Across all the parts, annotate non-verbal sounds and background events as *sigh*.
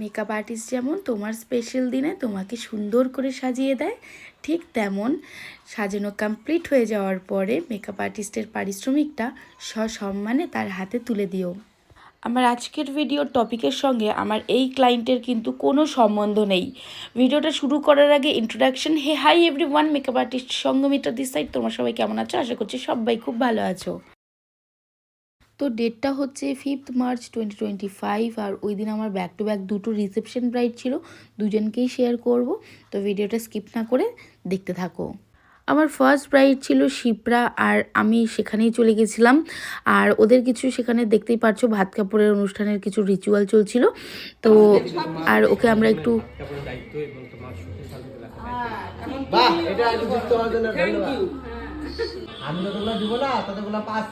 Makeup artist যেমন তোমার special দিনে তোমাকে সুন্দর করে সাজিয়ে দেয়, ঠিক তেমন সাজানো কমপ্লিট হয়ে যাওয়ার পরে মেকআপ আর্টিস্টের পারিশ্রমিকটা সসম্মানে তার হাতে তুলে দিও। আমার আজকের ভিডিওর টপিকের সঙ্গে আমার এই ক্লায়েন্টের কিন্তু কোনো সম্বন্ধ নেই। ভিডিওটা শুরু করার আগে introduction hey hi everyone makeup artist Sanghamitra this side তোমরা সবাই কেমন আছো? আশা করছি সবাই খুব ভালো আছো। তো ডেটটা হচ্ছে fifth March twenty twenty five আর ওই দিন আমার ব্যাক টু ব্যাক দুটো রিসেপশন ব্রাইড ছিল, দুজনকেই শেয়ার করব। তো ভিডিওটা স্কিপ না করে দেখতে থাকো। আমার ফার্স্ট ব্রাইড ছিল শিপ্রা আর আমি সেখানেই চলে গেছিলাম। আর ওদের কিছু সেখানে দেখতেই পারছ, ভাত কাপড়ের অনুষ্ঠানের কিছু রিচুয়াল চলছিল। তো আর ওকে আমরা একটু দিব না পাঁচ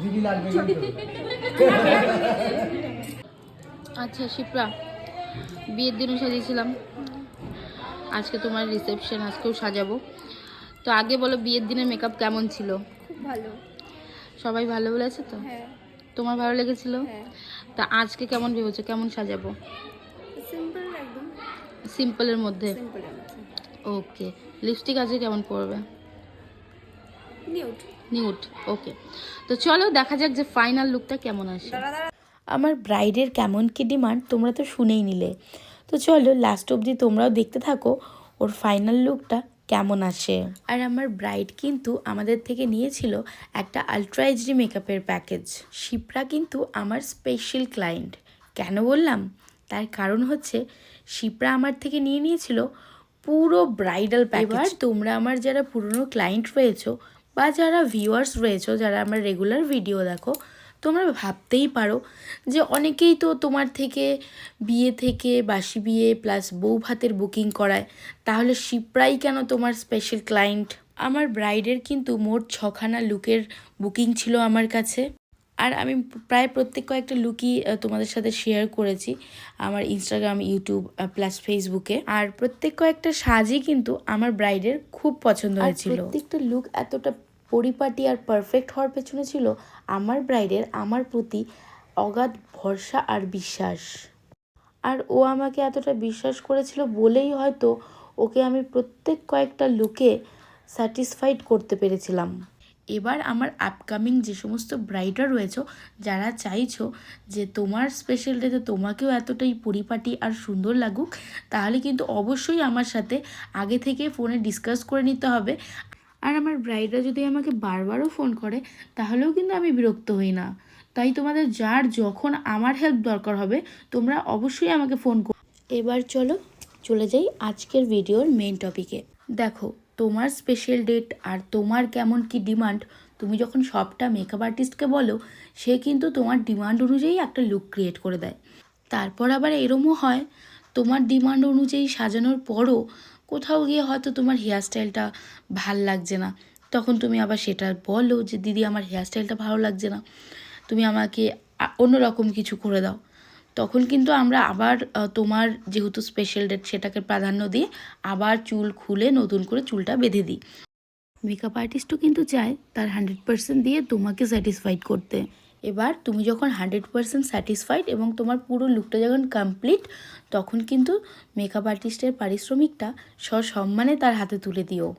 জিবি লাগবে আচ্ছা শিপ্রা বিয়ের দিনও সাজিয়েছিলাম। আজকে তোমার রিসেপশন আজকেও সাজাবো। তো আগে বলো বিয়ের দিনের মেকআপ কেমন ছিল? খুব ভালো। সবাই ভালো বলেছে তো? হ্যাঁ। তোমার ভালো লেগেছিল? হ্যাঁ। তা আজকে কেমন ভেবেছো? কেমন সাজাবো? সিম্পলের মধ্যে? সিম্পলের মধ্যে। ওকে লিপস্টিক আজকে কেমন পড়বে নিউট নিউট ওকে তো চলো দেখা যাক যে ফাইনাল লুকটা কেমন আসে। আমার ব্রাইডের কেমন কি ডিমান্ড তোমরা তো শুনেই নিলে। তো চলো লাস্ট অবধি তোমরাও দেখতে থাকো ওর ফাইনাল লুকটা কেমন আসে। আর আমার ব্রাইড কিন্তু আমাদের থেকে নিয়েছিল একটা আলট্রা এইচডি মেকআপের প্যাকেজ শিপ্রা কিন্তু আমার স্পেশাল ক্লায়েন্ট কেন বললাম? তার কারণ হচ্ছে শিপ্রা আমার থেকে নিয়ে নিয়েছিল পুরো ব্রাইডাল প্যাকেজ তোমরা আমার যারা পুরনো ক্লায়েন্ট রয়েছো বা যারা ভিউয়ার্স রয়েছো যারা আমার রেগুলার ভিডিও দেখো তোমরা ভাবতেই পারো যে অনেকেই তো তোমার থেকে বিয়ে থেকে বাসি বিয়ে প্লাস বউ ভাতের বুকিং করায়। তাহলে শিপ্রাই কেন তোমার স্পেশাল ক্লায়েন্ট আমার ব্রাইডের কিন্তু মোট ছখানা লুকের বুকিং ছিল আমার কাছে। আর আমি প্রায় প্রত্যেক কয়েকটা লুকই তোমাদের সাথে শেয়ার করেছি আমার ইনস্টাগ্রাম ইউটিউব প্লাস ফেসবুকে আর প্রত্যেক কয়েকটা সাজই কিন্তু আমার ব্রাইডের খুব পছন্দ হয়েছিল। প্রত্যেকটা লুক এতটা পরিপাটি আর পারফেক্ট হওয়ার পেছনে ছিল আমার ব্রাইডের আমার প্রতি অগাধ ভরসা আর বিশ্বাস। আর ও আমাকে এতটা বিশ্বাস করেছিল বলেই হয়তো ওকে আমি প্রত্যেক কয়েকটা লুকে স্যাটিসফাইড করতে পেরেছিলাম। এবার আমার আপকামিং যে সমস্ত ব্রাইডার রয়েছে, যারা চাইছো যে তোমার স্পেশাল ডেতে তোমাকেও এতটাই পরিপাটি আর সুন্দর লাগুক, তাহলে কিন্তু অবশ্যই আমার সাথে আগে থেকে ফোনে ডিসকাস করে নিতে হবে। আর আমার ব্রাইডরা যদি আমাকে বারবারও ফোন করে, তাহলেও কিন্তু আমি বিরক্ত হই না। তাই তোমাদের যার যখন আমার হেল্প দরকার হবে, তোমরা অবশ্যই আমাকে ফোন কর। এবার চলো, চলে যাই আজকের ভিডিওর মেন টপিকে দেখো, তোমার স্পেশাল ডেট আর তোমার কেমন কি ডিমান্ড তুমি যখন সবটা মেকআপ আর্টিস্টকে বলো, সে কিন্তু তোমার ডিমান্ড অনুযায়ী একটা লুক ক্রিয়েট করে দেয়। তারপর আবার এরমও হয়, তোমার ডিমান্ড অনুযায়ী সাজানোর পরও কোথাও গিয়ে হয়তো তোমার হেয়ারস্টাইলটা ভালো লাগছে না। তখন তুমি আবার সেটা বলো যে, দিদি, আমার হেয়ারস্টাইলটা ভালো লাগছে না। তুমি আমাকে অন্যরকম কিছু করে দাও। তখন কিন্তু আমরা আবার তোমার যেহেতু স্পেশাল ডেট সেটাকে প্রাধান্য দিয়ে আবার চুল খুলে নতুন করে চুলটা বেঁধে দিই। মেকআপ আর্টিস্টও কিন্তু চায় তার হান্ড্রেড পার্সেন্ট দিয়ে তোমাকে স্যাটিসফাইড করতে। এবার তুমি যখন হান্ড্রেড পার্সেন্ট স্যাটিসফাইড এবং তোমার পুরো লুকটা যখন কমপ্লিট তখন কিন্তু মেকআপ আর্টিস্টের পারিশ্রমিকটা সসম্মানে তার হাতে তুলে দিও।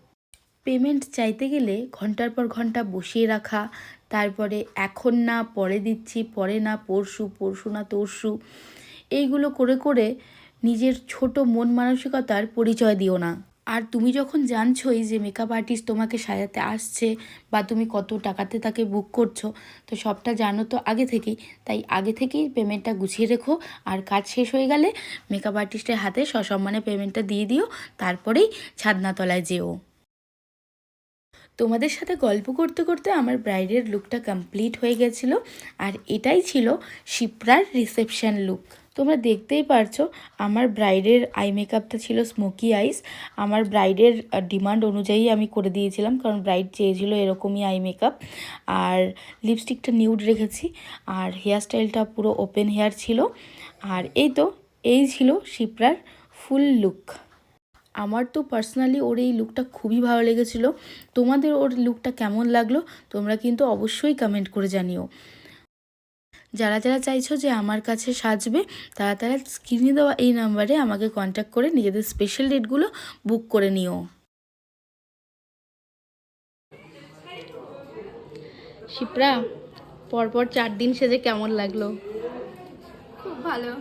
পেমেন্ট চাইতে গেলে ঘণ্টার পর ঘণ্টা বসিয়ে রাখা, তারপরে এখন না, পরে দিচ্ছি, পরে না, পরশু পরশু না, তরশু, এইগুলো করে করে নিজের ছোট মন মানসিকতার পরিচয় দিও না। আর তুমি যখন জানছোই যে মেকআপ আর্টিস্ট তোমাকে সাজাতে আসছে বা তুমি কত টাকাতে তাকে বুক করছ, তো সবটা জানো তো আগে থেকেই। তাই আগে থেকেই পেমেন্টটা গুছিয়ে রেখো। আর কাজ শেষ হয়ে গেলে মেকআপ আর্টিস্টের হাতে সসম্মানে পেমেন্টটা দিয়ে দিও, তারপরেই ছাদনাতলায় যেও। তোমাদের সাথে গল্প করতে করতে আমার ব্রাইডের লুকটা কমপ্লিট হয়ে গেছিল। আর এটাই ছিল শিপ্রার রিসেপশন লুক তোমরা দেখতেই পারছ, আমার ব্রাইডের আই মেকআপটা ছিল স্মোকি আইস আমার ব্রাইডের ডিমান্ড অনুযায়ী আমি করে দিয়েছিলাম, কারণ ব্রাইড চেয়েছিল এরকমই আই মেকআপ আর লিপস্টিকটা নিউড রেখেছি, আর হেয়ারস্টাইলটা পুরো ওপেন হেয়ার ছিল। আর এই তো, এই ছিল শিপ্রার ফুল লুক আমার তো পার্সোনালি ওর এই লুকটা খুবই ভালো লেগেছিল। তোমাদের ওর লুকটা কেমন লাগল, তোমরা কিন্তু অবশ্যই কমেন্ট করে জানিও। যারা যারা চাইছো যে আমার কাছে সাজবে তারা তারা স্ক্রিনে দেওয়া এই নাম্বারে আমাকে কন্ট্যাক্ট করে নিজেদের স্পেশাল ডেটগুলো বুক করে নিও। শিপ্রা পরপর চার দিন সেজে কেমন লাগল? খুব ভালো।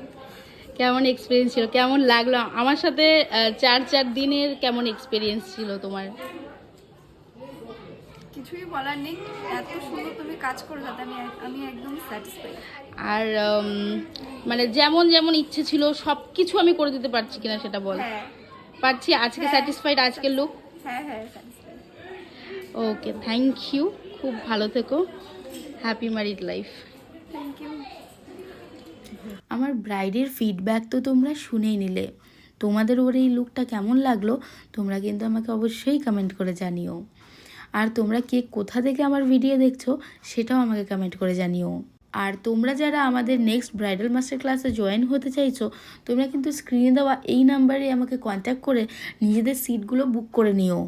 কেমন এক্সপিরিয়েন্স ছিল? কেমন লাগল? আমার সাথে চার চার দিনের কেমন এক্সপিরিয়েন্স ছিল তোমার? কিছুই বলার নেই। এত সুন্দর তুমি কাজ করো যাতে আমি আমি একদম স্যাটিসফাইড আর মানে যেমন যেমন ইচ্ছে ছিল সব কিছু আমি করে দিতে পারছি কিনা সেটা বল। হ্যাঁ। পারছি? আজকে। স্যাটিসফাইড আজকের লুক হ্যাঁ হ্যাঁ ওকে থ্যাংক ইউ খুব ভালো থেকো। Happy married life thank you আমার ব্রাইডের ফিডব্যাক তো তোমরা শুনেই নিলে। তোমাদের ওর এই লুকটা কেমন লাগল তোমরা কিন্তু আমাকে অবশ্যই কমেন্ট করে জানিও। আর তোমরা কে কোথা থেকে আমার ভিডিও দেখছ সেটাও আমাকে কমেন্ট করে জানিও। আর তোমরা যারা আমাদের নেক্সট ব্রাইডাল মাস্টার ক্লাসে জয়েন হতে চাইছো তোমরা কিন্তু স্ক্রিনে দেওয়া এই নাম্বারে আমাকে কন্ট্যাক্ট করে নিজেদের সিটগুলো বুক করে নিও।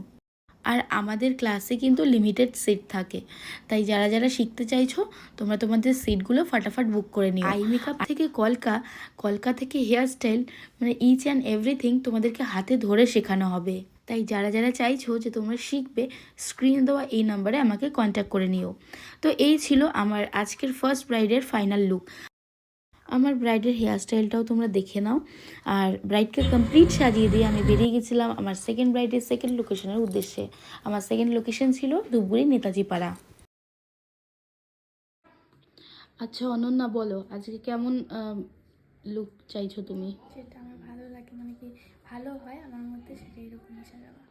আর আমাদের ক্লাসে কিন্তু লিমিটেড সিট থাকে তাই যারা যারা শিখতে চাইছো তোমরা তোমাদের সিটগুলো ফাটাফাট বুক করে নিও। আই মেকআপ থেকে কলকা কলকা থেকে হেয়ার স্টাইল মানে ইচ অ্যান্ড এভরিথিং তোমাদেরকে হাতে ধরে শেখানো হবে। তাই যারা যারা চাইছো যে তোমরা শিখবে স্ক্রিনে দেওয়া এই নাম্বারে আমাকে কন্ট্যাক্ট করে নিও। তো এই ছিল আমার আজকের ফার্স্ট ব্রাইডের ফাইনাল লুক আমার ব্রাইডের হেয়ার স্টাইলটাও তোমরা দেখে নাও। আর ব্রাইডকে কমপ্লিট সাজিয়ে দিয়ে আমি বেরিয়ে গেছিলাম আমার সেকেন্ড ব্রাইডের সেকেন্ড লোকেশনের উদ্দেশ্যে। আমার সেকেন্ড লোকেশন ছিল ধূপগুড়ি নেতাজি পাড়া। আচ্ছা অনন্যা বলো, আজকে কেমন লুক চাইছো তুমি? যেটা আমার ভালো লাগে মানে কি ভালো হয়, আমার মধ্যে সেটা এরকমই সাজাবা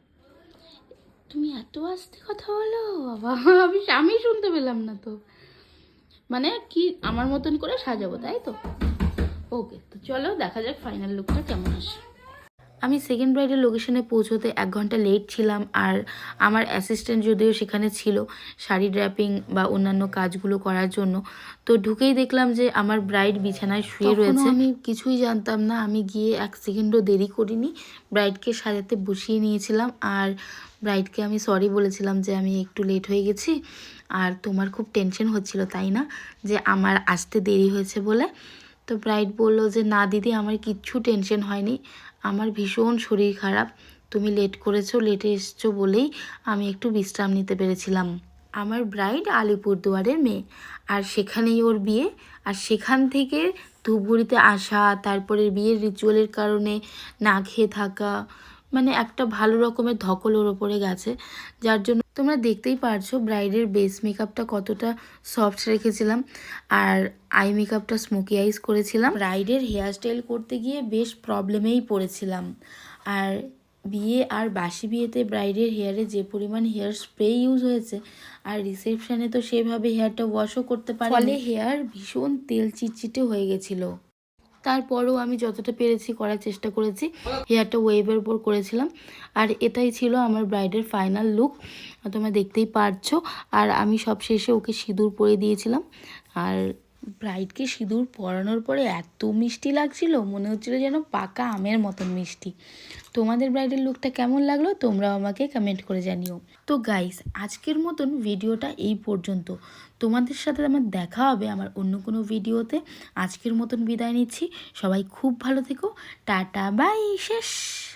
তুমি এত আস্তে কথা বলো, বাবা। *laughs* আমি আমি শুনতে পেলাম না তো। মানে কি, আমার মতন করে সাজাবো, তাই তো? ওকে তো চলো দেখা যাক ফাইনাল লুকটা কেমন আসে। আমি সেকেন্ড ব্রাইডের লোকেশনে পৌঁছোতে এক ঘণ্টা লেট ছিলাম আর আমার অ্যাসিস্ট্যান্ট যদিও সেখানে ছিল শাড়ি ড্র্যাপিং বা অন্যান্য কাজগুলো করার জন্য তো ঢুকেই দেখলাম যে আমার ব্রাইড বিছানায় শুয়ে রয়েছে। আমি কিছুই জানতাম না আমি গিয়ে এক সেকেন্ডও দেরি করিনি। ব্রাইডকে সাজাতে বসিয়ে নিয়েছিলাম আর ব্রাইডকে আমি সরি বলেছিলাম যে আমি একটু লেট হয়ে গেছি আর তোমার খুব টেনশন হচ্ছিল তাই না? যে আমার আসতে দেরি হয়েছে বলে। তো ব্রাইড বলল যে, না দিদি, আমার কিচ্ছু টেনশন হয়নি। আমার ভীষণ শরীর খারাপ। তুমি লেট করেছ, লেটে এসছো বলেই আমি একটু বিশ্রাম নিতে পেরেছিলাম। আমার ব্রাইড আলিপুরদুয়ারের মেয়ে। আর সেখানেই ওর বিয়ে। আর সেখান থেকে ধূপগুড়িতে আসা, তারপরে বিয়ের রিচুয়ালের কারণে না খেয়ে থাকা মানে একটা ভালো রকমের ধকল ওর ওপরে গেছে, যার জন্য তোমরা দেখতেই পারছ ব্রাইডের বেস মেকআপটা কতটা সফট রেখেছিলাম আর আই মেকআপটা স্মোকি আইস করেছিলাম। ব্রাইডের হেয়ার স্টাইল করতে গিয়ে বেশ প্রবলেমেই পড়েছিলাম। আর বিয়ে আর বাসি বিয়েতে ব্রাইডের হেয়ারে যে পরিমাণ হেয়ার স্প্রে ইউজ হয়েছে আর রিসেপশানে তো সেভাবে হেয়ারটা ওয়াশও করতে পারে ফলে হেয়ার ভীষণ তেল চিটচিটে হয়ে গেছিল। তারপরেও আমি যতটা পেরেছি করার চেষ্টা করেছি, হেয়ারটা ওয়েভের উপর করেছিলাম। আর এটাই ছিল আমার ব্রাইডের ফাইনাল লুক, তোমরা দেখতেই পারছ। আর আমি সব শেষে ওকে সিঁদুর পরে দিয়েছিলাম। আর ব্রাইডকে সিঁদুর পরানোর পরে এত মিষ্টি লাগছিল, মনে হচ্ছিল যেন পাকা আমের মতন মিষ্টি। তোমাদের ব্রাইডের লুকটা কেমন লাগল তোমরাও আমাকে কমেন্ট করে জানিও। তো গাইস আজকের মতন ভিডিওটা এই পর্যন্ত। তোমাদের সাথে আমার দেখা হবে আমার অন্য কোনো ভিডিওতে আজকের মতন বিদায় নিচ্ছি। সবাই খুব ভালো থেকো। টাটা বাই শেষ।